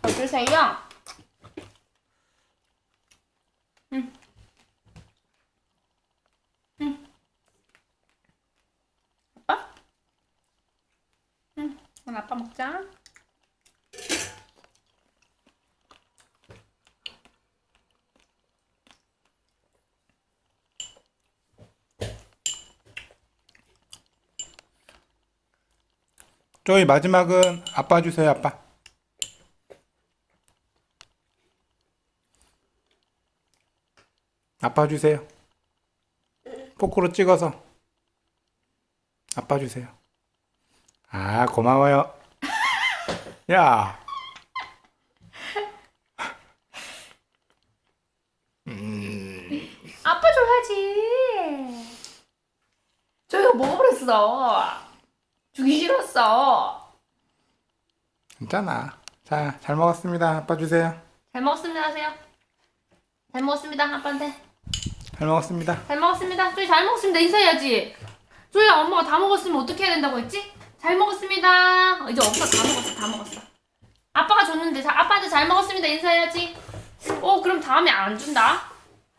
더 주세요. 응. 응. 아빠? 응. 그럼 아빠 먹자. 저희 마지막은 아빠 주세요, 아빠. 아빠 주세요. 포크로 찍어서. 아빠 주세요. 아, 고마워요. 야. 아빠 줘야지. 저희가 먹어버렸어. 주기 싫었어. 괜찮아. 자, 잘 먹었습니다. 아빠 주세요. 잘 먹었습니다 하세요. 잘 먹었습니다 아빠한테. 잘 먹었습니다. 잘 먹었습니다. 저희 잘 먹었습니다 인사해야지. 저희야 엄마가 다 먹었으면 어떻게 해야 된다고 했지? 잘 먹었습니다. 어, 이제 없어 다 먹었어 다 먹었어. 아빠가 줬는데 자, 아빠한테 잘 먹었습니다 인사해야지. 어 그럼 다음에 안 준다.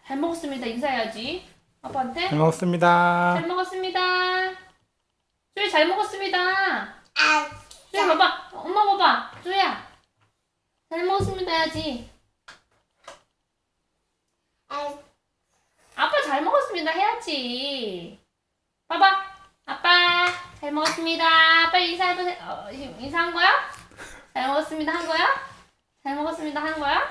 잘 먹었습니다 인사해야지. 아빠한테. 잘 먹었습니다. 잘 먹었습니다. 잘 먹었습니다. 조이 봐봐. 엄마 봐봐. 조이야. 잘 먹었습니다 해야지. 아빠 잘 먹었습니다 해야지. 봐봐. 아빠 잘 먹었습니다. 빨리 인사해도 돼. 어, 인사한 거야? 잘 먹었습니다 한 거야? 잘 먹었습니다 한 거야?